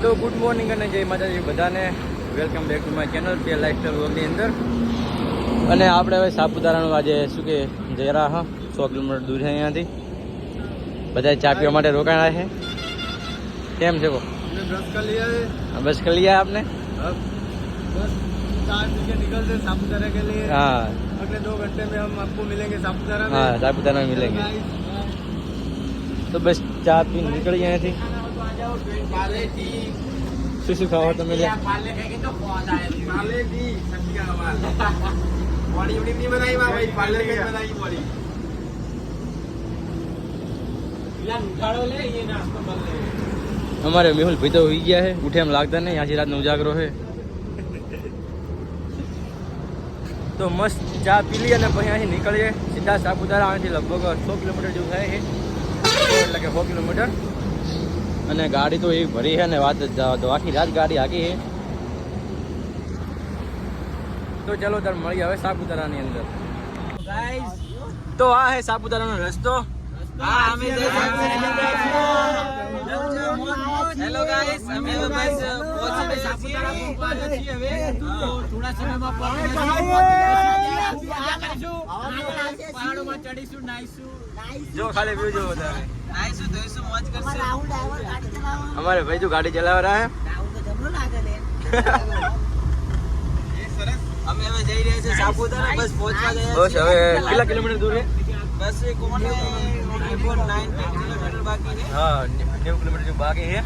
તો good morning અને જય માતાજી બધાને welcome back to my channel pay lifestyle વ્લોગની અંદર અને આપણે હવે સાપુતારાનું આજે શું કે જરા હા સો કિલોમીટર દૂર છે અહીંયાથી બધા ચા પીવા માટે રોકાણા છે કેમ છે વો हमने ब्रश कर लिया है हाँ, बस कर लिया आपने अब बस चार बजे निकलते हैं सापुतारा के लिए हाँ अगले दो घंटे में हम आपको मिलेंगे सापुतारा में हाँ सापुतारा में मिलेंगे Guys, તો બસ ચા પીને નીકળી અહીંયાથી શું શું ખાવા તમે લ્યા पाले दी सब्जी का हवाल बॉडी उड़ी नहीं बनाई वहाँ भाई पाले की बनाई बॉडी અમારે મેહુલ ભાઈ તો હોઈ ગયા છે ઉઠે એમ લાગતા નહીં આજે રાતનો ઉજાગરો છે તો મસ્ત ચા પી લઈએ અને પછી અહીંથી નીકળીએ સીધા સાપુતારા અહીંથી લગભગ સો કિલોમીટર જેવું થાય છે એટલે કે સો કિલોમીટર અને ગાડી તો એ ભરી છે ને વાત દો. આખી રાત ગાડી હાકી છે. તો ચાલો તાર મળીએ હવે સાપુતારાની અંદર. તો આ હે સાપુતારાનો રસ્તો. હેલો ગાઈસ અમે બસ પહોંચી સાપુતારા પહોંચવાના છીએ હવે. થોડા સમયમાં પહોંચી પહાડોમાં ચડીશું નાઈશું જો ખાલી વ્યૂ તમે. નાઈશું ધોઈશું મોજ કરશું. અમારે ભાઈ જો ગાડી ચલાવવા રહ્યા અમે હવે જઈ રહ્યા છીએ સાપુતારા. બસ પહોંચવા ગયા બસ હવે કેટલા કિલોમીટર દૂર છે? બસ એક કોને 9.9 કિલોમીટર બાકી છે. હા 90 કિલોમીટર બાકી છે.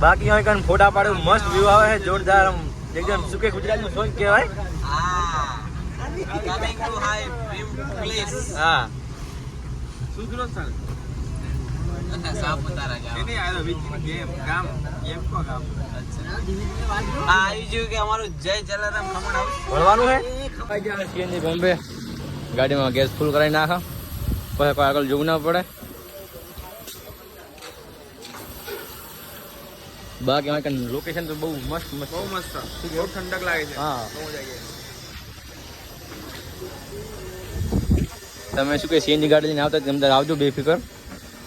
બાકી હોય કણ ફોટા પાડું મસ્ત વ્યૂ આવે છે જોરદાર આમ એકદમ સુકે ગુજરાતી શું કહેવાય. હા. કમિંગ હા. સુધરો સર સાપુતારા જાવ કે અમારું જય જલારામ ખમણ આવશે ભણવાનું બોમ્બે. ગાડીમાં ગેસ ફૂલ કરાવી નાખો. પછી કોઈ આગળ જોવું ના પડે. બાકી અહીં કાન લોકેશન તો બહુ મસ્ત મસ્ત. બહુ મસ્ત. બહુ ઠંડક લાગે છે. હા. બહુ મજા આવી તમે શું કે સીએનજી ગાડી લઈને આવતા તમે તારે આવજો બેફિકર.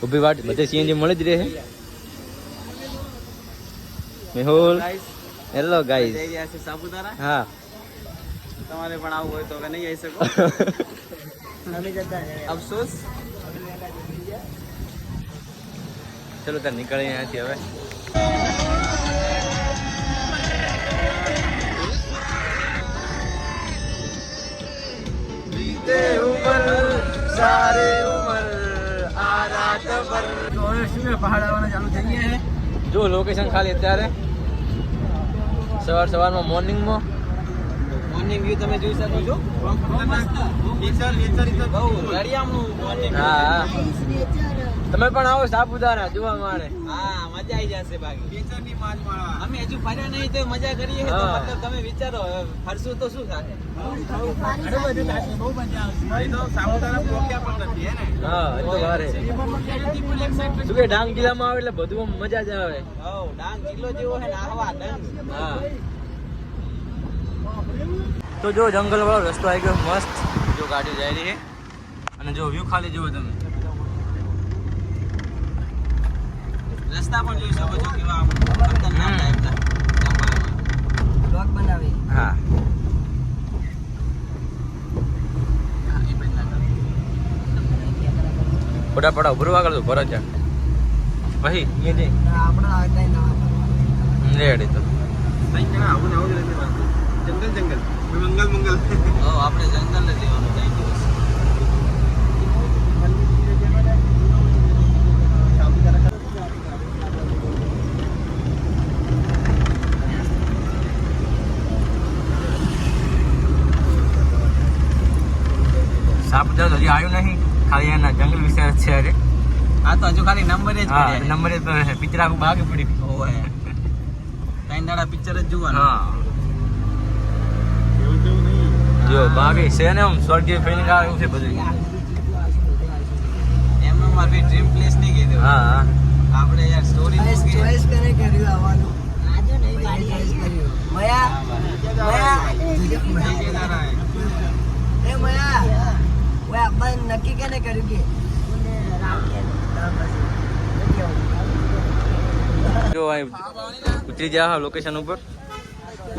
ઊભી વાટ બધે સીએનજી મળી જ રહે. મેહુલ. હેલો ગાઈસ જઈ રહ્યા છે સાપુતારા? હા. તમારે પણ આવવું હોય તો હવે નહીં આવી શકો. અફસોસ. ચલો ત્યાં નીકળીએ અહીંયાથી હવે. જો લોકેશન ખાલી અત્યારે. સવાર સવારમાં મોર્નિંગમાં મોર્નિંગ વ્યૂ તમે જોઈ શકો છો. હા હા. તમે પણ આવો સાપુતારા જોવા માટે હા મજા આવી જશે બાકી. અમે હજુ ફર્યા નહીં તો મજા કરીએ. તો મતલબ તમે વિચારો ફરશું તો શું થાય હે હા ડાંગ જિલ્લામાં આવે એટલે બધું મજા જ આવે? ડાંગ જિલ્લો જેવો છે ને આહવા ડાંગ. હા. તો જો જંગલ વાળો રસ્તો આવી ગયો મસ્ત. જો ગાડી જાય રહી અને જો વ્યૂ ખાલી જુઓ તમે. રસ્તા પણ જોઈ શકો છો કેવા ખતરનાક ટાઈપના. હા. ફોટા ફોટા ઉભરવા આગળ તો ભરત છે પછી અહીંયા જઈ. રેડી તો. ક્યાં આવું ને આવું જ પાછું. જંગલ જંગલ. મંગલ મંગલ. આપણે જંગલ જ લેવાનું થઈ ગયું સાપુતારા હજી આવ્યું નહીં. ખાલી એના જંગલ વિસ્તાર જ છે અરે આ તો હજુ ખાલી નંબરે જ પડ્યા નંબર જ પિક્ચર આખું બાકી પડી ઓય ત્રણ દાડા પિક્ચર જ જોવાનું. હા. જો બાકી છે ને આમ સ્વર્ગીય ફિલિંગ આવે એવું છે બધું. એમનું મારું ડ્રીમ પ્લેસ નહીં કીધું. હા હા. આપણે યાર સ્ટોરી ચોઈસ કરે કર્યું આવવાનું? ભાઈ ચોઈસ કર્યું. મયા મયા એ મયા ઓય આપણે નક્કી કેને કર્યું કે. જો અહીં ઉતરી ગયા લોકેશન ઉપર.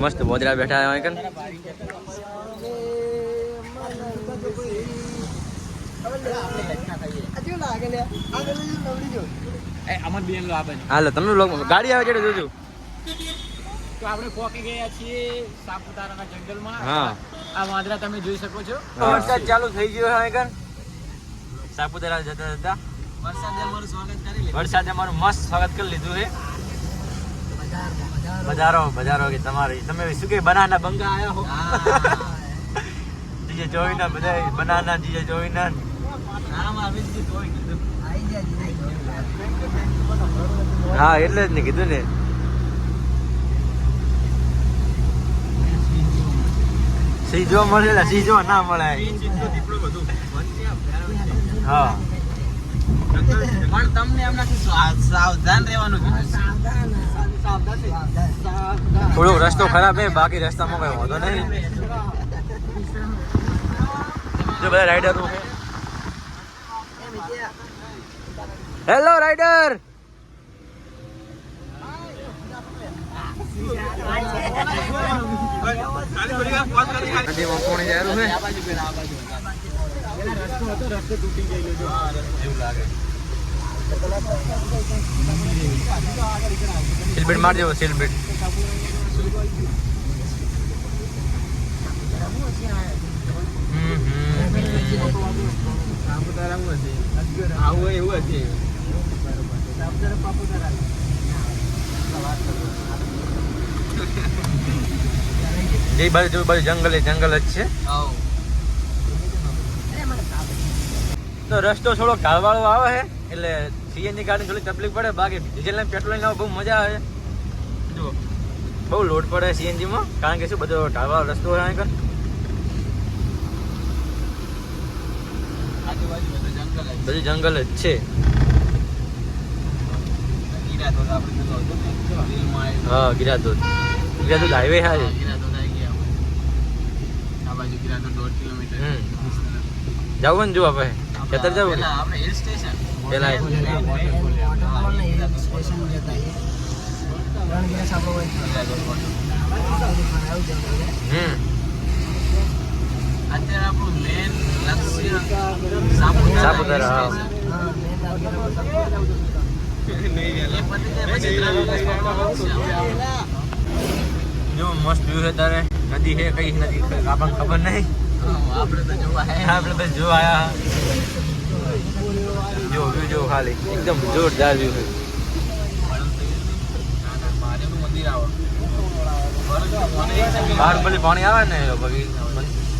મસ્ત બોદરા બેઠા આવ્યા કન અમર બેન લો આ બાજુ હાલો તમને લોકો ગાડી આવે છે જોજો. તો આપણે પહોંચી ગયા છીએ સાપુતારાના જંગલમાં. હા. આ વાંદરા તમે જોઈ શકો છો. વરસાદ ચાલુ થઈ ગયો હવે કન સાપુતારા જતા જતા. વરસાદે અમારું સ્વાગત કરી લીધું. વરસાદે અમારું મસ્ત સ્વાગત કરી લીધું છે. બજારો બજારો કે તમારી. તમે શું કે બનાના બંગા આયા હો? જીજે જોઈના બધા બનાના જીજે જોઈના. હા, એટલે જ ને કીધું ને. સીજો મળે સીજો ના મળે. હા. પણ તમને એમનાથી સાવધાન રહેવાનું થોડોક રસ્તો ખરાબ હે, બાકી રસ્તામાં કઈ વાંધો નહીં. જો બધા રાઈડરો હેલો રાઈડર નદીમાં પાણી જારું છે આ બાજુ પેલા આ બાજુ પેલા રસ્તો હતો રસ્તો તૂટી ગયેલો જો એવું લાગે સીલબેટ મારજો સીલબેટ હમ એવું હશે જે બાજુ જો બાજુ જંગલ એ જંગલ જ છે. તો રસ્તો થોડો ઢાળવાળો આવે છે, એટલે સીએનજી ગાડી થોડી તકલીફ પડે, બાકી ડીઝલ ને પેટ્રોલ ને બહુ મજા આવે જો બહુ લોડ પડે સીએનજીમાં કારણ કે શું બધો ઢાળવાળો રસ્તો હોય અહીં કન. આજુબાજુ બધું જંગલ જ બધું જંગલ જ છે. હા ગિરાધોધ. ગિરાધોધ હાઈવે હા હા, આવી ગયા બાજુ ગીરા દોઢ કિલોમીટર. હમ. જવું ને જો આપણે. ખેતર જવું પેલા આપણે હિલ સ્ટેશન પેલા હમ. અત્યારે આપણું મેન લક્ષ્ય સાપુતારા. જો મસ્ત વ્યૂ છે તારે. નદી છે કઈ નદી? આપણને ખબર નહીં? આપણે તો જોવા આપણે તો જો આયા જો વ્યૂ જો ખાલી. એકદમ જોરદાર વ્યૂ છે. મંદિર આવો. બહાર પેલી પાણી આવે ને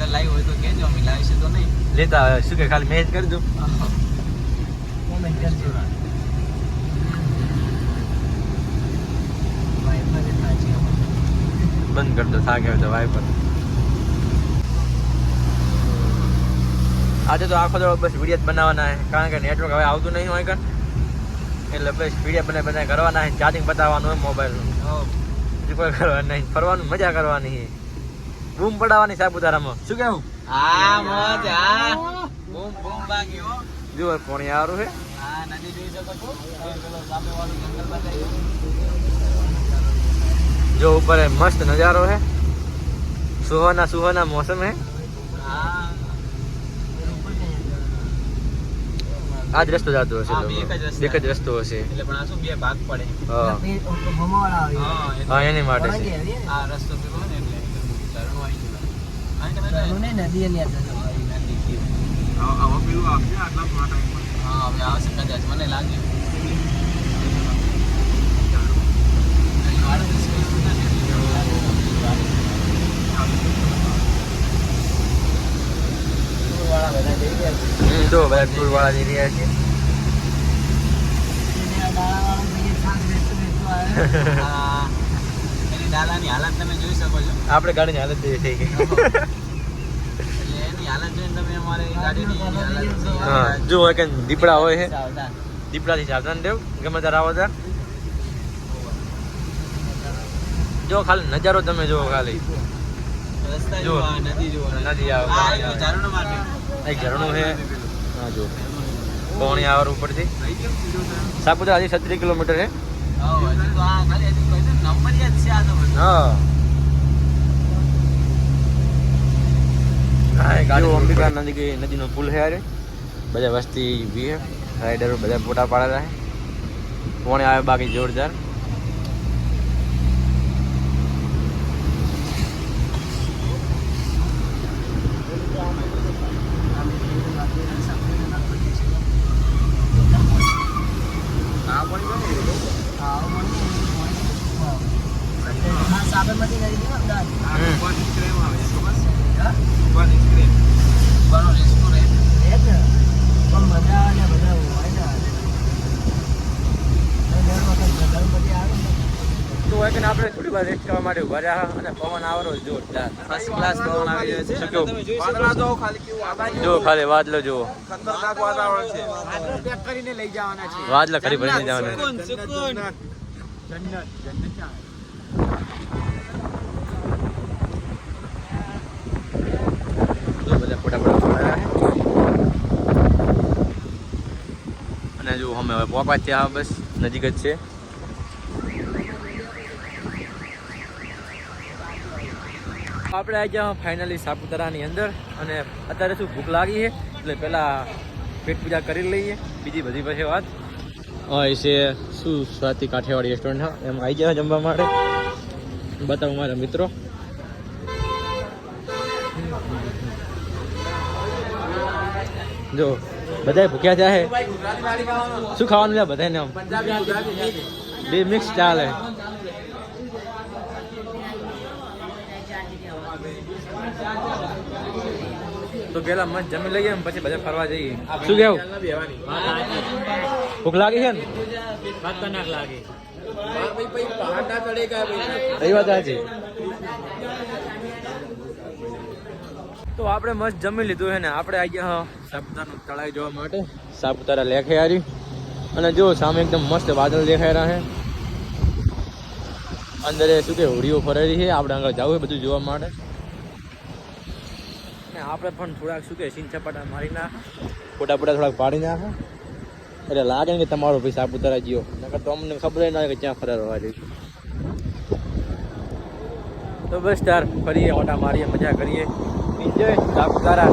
એટલે તમારે કોઈને હળદર લાવી હોય તો કહેજો અમે લાવીશું તો નહીં. લેતા આવે શું કે ખાલી મેજ કરજો. બંધ કરી દો થાક તો વાઈપર આજે તો આખો દડો બસ વીડિયો જ બનાવવાના છે કારણ કે નેટવર્ક હવે આવતું નહીં હોય કન એટલે બસ વીડિયો બને બધા કરવાના છે ચાર્જિંગ બતાવવાનું હોય મોબાઈલનું કોઈ કરવાનું નહીં ફરવાનું મજા કરવાની છે. બૂમ પડાવવાની સાપુતારામાં શું કેવું હા? મજ હા. બૂમ બૂમ બાકી હો. જો પાણી આરું છે? જો ઉપર મસ્ત નજારો હે. સુહાના સુહાના મોસમ હે. આ જ રસ્તો જતો હશે એક જ રસ્તો. હશે. એટલે પણ આ શું બે ભાગ પડે. હા. એની માટે આ રસ્તો પેલો તો- નદી નદી ગયું. હા હવે આવશે કદાચ મને લાગ્યું અહીં વાળું space નથી વાળા બધા જઈ ગયા છે. જો બધા ટૂર વાળા જઈ રહ્યા છે. આ ડાલાની હાલત તમે જોઈ શકો છો. આપણે ગાડીની હાલત જેવી થઈ ગઈ. એટલે એની હાલત જોઈને તમે અમારી ગાડીની હા જો કે દીપડા હોય છે. દીપડાથી સાવધાન રહેવું. ગમે ત્યારે આવો ત્યારે જો ખાલી નજારો તમે જુઓ ખાલી. જુઓ, નદી આવે, એક ઝરણું છે. હા જો આવર ઉપરથી. સાપુતારા હજી છત્રીસ કિલોમીટર છે. અંબિકા નદી કે નદીનો પુલ છે યારે બધા વસ્તી ઊભી હે રાઈડરો બધા ફોટા પાડેલા છે. કોણે આવે બાકી જોરદાર હા, સાબરમતી નદી છે ને અમદાવાદ. હમ. હા? હા? બનો રેસ્ટોરન્ટ. એ જ ને. પણ મજા અને બધા હોય ને. અને દર વખત ગગનપતિ આવે ને તો હોય કે આપણે થોડી વાર રેસ્ટ કરવા માટે ઊભા રહ્યા અને પવન આવરો જોરદાર. ફર્સ્ટ ક્લાસ પવન આવી રહ્યો છે. છો. જો ખાલી કેવું આ બાજુ જો ખાલી વાદલો જુઓ. ખતરનાક વાતાવરણ છે. વાદળો પેક કરીને લઈ જવાના છે. વાદલા ખરી ભરીને જવાના. જો પાડેલા છે અને જો અમે હવે પોકવા ત્યાં બસ નજીક જ છે. આપણે આવી ગયા ફાઇનલી સાપુતારાની અંદર અને અત્યારે શું ભૂખ લાગી છે? એટલે પહેલાં પેટ પૂજા કરી લઈએ. બીજી બધી પછી વાત. એ છે શું સ્વાતિ કાઠિયાવાડી રેસ્ટોરન્ટ એમ આવી ગયા જમવા માટે. બતાવું મારા મિત્રો. જો બધા ભૂખ્યા છે શું ખાવાનું છે બધાને આમ. બે મિક્સ ચાલે તો પેલા મસ્ત જમી લઈએ ને પછી બધા ફરવા જઈએ શું કેવું ભૂખ લાગી છે ને ખતરનાક લાગે. એ વાત સાચી તો આપણે મસ્ત જમી લીધું છે ને. આપણે આવી ગયા સાપુતારાનું તળાવ જોવા માટે સાપુતારા લેખે હારી. અને જો, સામે એકદમ મસ્ત વાદળ દેખાઈ રહ્યા છે અંદર શું કે, હોડીઓ ફરેલી છે. આપણે આગળ જવું છે બધું જોવા માટે. ને આપણે પણ થોડાક શું કે સીન ચપાટા મારી નાખે. ફોટા ફોટા થોડાક પાડી નાખો. એટલે લાગે કે તમારો ભાઈ સાપુતારા જીઓ નકર તો અમને ખબર ના કે ક્યાં ફરવા જઈશું તો બસ તાર, ફરીએ, ઓટા મારીએ, મજા કરીએ. એન્જોય સાપુતારા